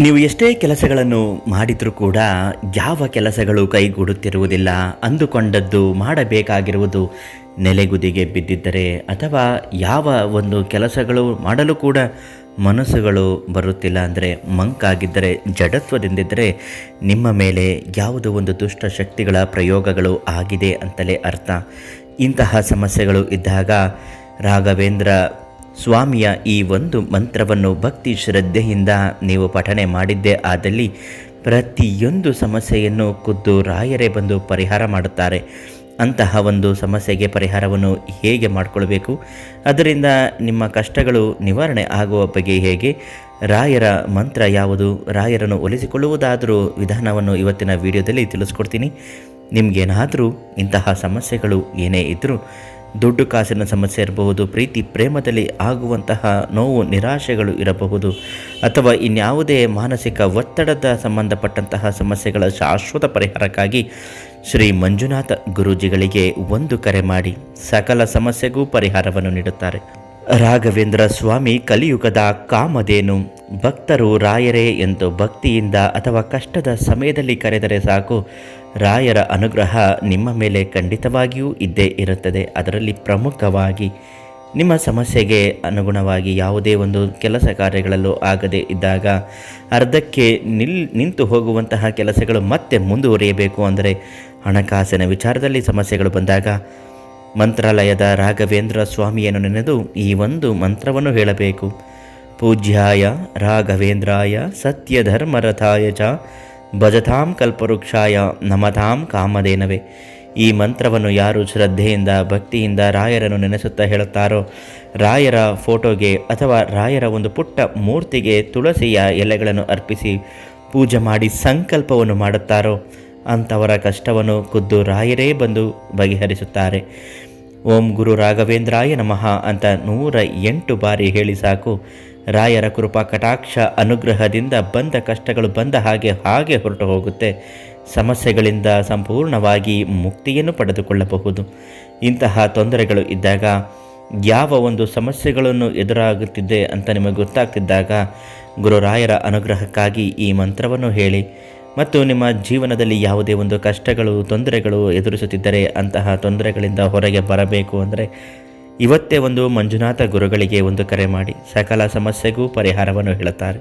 ನೀವು ಎಷ್ಟೇ ಕೆಲಸಗಳನ್ನು ಮಾಡಿದರೂ ಕೂಡ ಯಾವ ಕೆಲಸಗಳು ಕೈಗೂಡುತ್ತಿರುವುದಿಲ್ಲ. ಅಂದುಕೊಂಡದ್ದು ಮಾಡಬೇಕಾಗಿರುವುದು ನೆಲೆಗುದಿಗೆ ಬಿದ್ದಿದ್ದರೆ ಅಥವಾ ಯಾವ ಒಂದು ಕೆಲಸಗಳು ಮಾಡಲು ಕೂಡ ಮನಸ್ಸುಗಳು ಬರುತ್ತಿಲ್ಲ ಅಂದರೆ ಮಂಕಾಗಿದ್ದರೆ, ಜಡತ್ವದಿಂದಿದ್ದರೆ ನಿಮ್ಮ ಮೇಲೆ ಯಾವುದೋ ಒಂದು ದುಷ್ಟ ಶಕ್ತಿಗಳ ಪ್ರಯೋಗಗಳು ಆಗಿದೆ ಅಂತಲೇ ಅರ್ಥ. ಇಂತಹ ಸಮಸ್ಯೆಗಳು ಇದ್ದಾಗ ರಾಘವೇಂದ್ರ ಸ್ವಾಮಿಯ ಈ ಒಂದು ಮಂತ್ರವನ್ನು ಭಕ್ತಿ ಶ್ರದ್ಧೆಯಿಂದ ನೀವು ಪಠನೆ ಮಾಡಿದ್ದೇ ಆದಲ್ಲಿ ಪ್ರತಿಯೊಂದು ಸಮಸ್ಯೆಯನ್ನು ಖುದ್ದು ರಾಯರೇ ಬಂದು ಪರಿಹಾರ ಮಾಡುತ್ತಾರೆ. ಅಂತಹ ಒಂದು ಸಮಸ್ಯೆಗೆ ಪರಿಹಾರವನ್ನು ಹೇಗೆ ಮಾಡಿಕೊಳ್ಬೇಕು? ಅದರಿಂದ ನಿಮ್ಮ ಕಷ್ಟಗಳು ನಿವಾರಣೆ ಆಗುವ ಬಗ್ಗೆ ಹೇಗೆ? ರಾಯರ ಮಂತ್ರ ಯಾವುದು? ರಾಯರನ್ನು ಒಲಿಸಿಕೊಳ್ಳುವುದಾದರೂ ವಿಧಾನವನ್ನು ಇವತ್ತಿನ ವಿಡಿಯೋದಲ್ಲಿ ತಿಳಿಸ್ಕೊಡ್ತೀನಿ. ನಿಮಗೇನಾದರೂ ಇಂತಹ ಸಮಸ್ಯೆಗಳು ಏನೇ ಇದ್ದರೂ ದುಡ್ಡು ಕಾಸಿನ ಸಮಸ್ಯೆ ಇರಬಹುದು, ಪ್ರೀತಿ ಪ್ರೇಮದಲ್ಲಿ ಆಗುವಂತಹ ನೋವು, ನಿರಾಶೆಗಳು ಇರಬಹುದು, ಅಥವಾ ಇನ್ಯಾವುದೇ ಮಾನಸಿಕ ಒತ್ತಡದ ಸಂಬಂಧಪಟ್ಟಂತಹ ಸಮಸ್ಯೆಗಳ ಶಾಶ್ವತ ಪರಿಹಾರಕ್ಕಾಗಿ ಶ್ರೀ ಮಂಜುನಾಥ ಗುರೂಜಿಗಳಿಗೆ ಒಂದು ಕರೆ ಮಾಡಿ ಸಕಲ ಸಮಸ್ಯೆಗೂ ಪರಿಹಾರವನ್ನು ನೀಡುತ್ತಾರೆ. ರಾಘವೇಂದ್ರ ಸ್ವಾಮಿ ಕಲಿಯುಗದ ಕಾಮಧೇನು. ಭಕ್ತರು ರಾಯರೇ ಎಂದು ಭಕ್ತಿಯಿಂದ ಅಥವಾ ಕಷ್ಟದ ಸಮಯದಲ್ಲಿ ಕರೆದರೆ ಸಾಕು. ರಾಯರ ಅನುಗ್ರಹ ನಿಮ್ಮ ಮೇಲೆ ಖಂಡಿತವಾಗಿಯೂ ಇದ್ದೇ ಇರುತ್ತದೆ. ಅದರಲ್ಲಿ ಪ್ರಮುಖವಾಗಿ ನಿಮ್ಮ ಸಮಸ್ಯೆಗೆ ಅನುಗುಣವಾಗಿ ಯಾವುದೇ ಒಂದು ಕೆಲಸ ಕಾರ್ಯಗಳಲ್ಲೂ ಆಗದೇ ಇದ್ದಾಗ ಅರ್ಧಕ್ಕೆ ನಿಲ್, ನಿಂತು ಹೋಗುವಂತಹ ಕೆಲಸಗಳು ಮತ್ತೆ ಮುಂದುವರಿಯಬೇಕು ಅಂದರೆ ಹಣಕಾಸಿನ ವಿಚಾರದಲ್ಲಿ ಸಮಸ್ಯೆಗಳು ಬಂದಾಗ ಮಂತ್ರಾಲಯದ ರಾಘವೇಂದ್ರ ಸ್ವಾಮಿಯನ್ನು ನೆನೆದು ಈ ಒಂದು ಮಂತ್ರವನ್ನು ಹೇಳಬೇಕು. ಪೂಜ್ಯಾಯ ರಾಘವೇಂದ್ರಾಯ ಸತ್ಯಧರ್ಮರಥಾಯ ಚ ಭಜತಾಂ ಕಲ್ಪವೃಕ್ಷಾಯ ನಮತಾಂ ಕಾಮಧೇನವೇ. ಈ ಮಂತ್ರವನ್ನು ಯಾರು ಶ್ರದ್ಧೆಯಿಂದ, ಭಕ್ತಿಯಿಂದ ರಾಯರನ್ನು ನೆನೆಸುತ್ತಾ ಹೇಳುತ್ತಾರೋ, ರಾಯರ ಫೋಟೋಗೆ ಅಥವಾ ರಾಯರ ಒಂದು ಪುಟ್ಟ ಮೂರ್ತಿಗೆ ತುಳಸಿಯ ಎಲೆಗಳನ್ನು ಅರ್ಪಿಸಿ ಪೂಜೆ ಮಾಡಿ ಸಂಕಲ್ಪವನ್ನು ಮಾಡುತ್ತಾರೋ, ಅಂಥವರ ಕಷ್ಟವನ್ನು ಖುದ್ದು ರಾಯರೇ ಬಂದು ಬಗೆಹರಿಸುತ್ತಾರೆ. ಓಂ ಗುರು ರಾಘವೇಂದ್ರಾಯ ನಮಃ ಅಂತ ನೂರ ಎಂಟು ಬಾರಿ ಹೇಳಿ ಸಾಕು. ರಾಯರ ಕೃಪಾ ಕಟಾಕ್ಷ ಅನುಗ್ರಹದಿಂದ ಬಂದ ಕಷ್ಟಗಳು ಬಂದ ಹಾಗೆ ಹಾಗೆ ಹೊರಟು ಹೋಗುತ್ತೆ. ಸಮಸ್ಯೆಗಳಿಂದ ಸಂಪೂರ್ಣವಾಗಿ ಮುಕ್ತಿಯನ್ನು ಪಡೆದುಕೊಳ್ಳಬಹುದು. ಇಂತಹ ತೊಂದರೆಗಳು ಇದ್ದಾಗ ಯಾವ ಒಂದು ಸಮಸ್ಯೆಗಳನ್ನು ಎದುರಾಗುತ್ತಿದೆ ಅಂತ ನಿಮಗೆ ಗೊತ್ತಾಗ್ತಿದ್ದಾಗ ಗುರುರಾಯರ ಅನುಗ್ರಹಕ್ಕಾಗಿ ಈ ಮಂತ್ರವನ್ನು ಹೇಳಿ ಮತ್ತು ನಿಮ್ಮ ಜೀವನದಲ್ಲಿ ಯಾವುದೇ ಒಂದು ಕಷ್ಟಗಳು, ತೊಂದರೆಗಳು ಎದುರಿಸುತ್ತಿದ್ದರೆ ಅಂತಹ ತೊಂದರೆಗಳಿಂದ ಹೊರಗೆ ಬರಬೇಕು ಅಂದರೆ ಇವತ್ತೇ ಒಂದು ಮಂಜುನಾಥ ಗುರುಗಳಿಗೆ ಒಂದು ಕರೆ ಮಾಡಿ ಸಕಲ ಸಮಸ್ಯೆಗೂ ಪರಿಹಾರವನ್ನು ಹೇಳುತ್ತಾರೆ.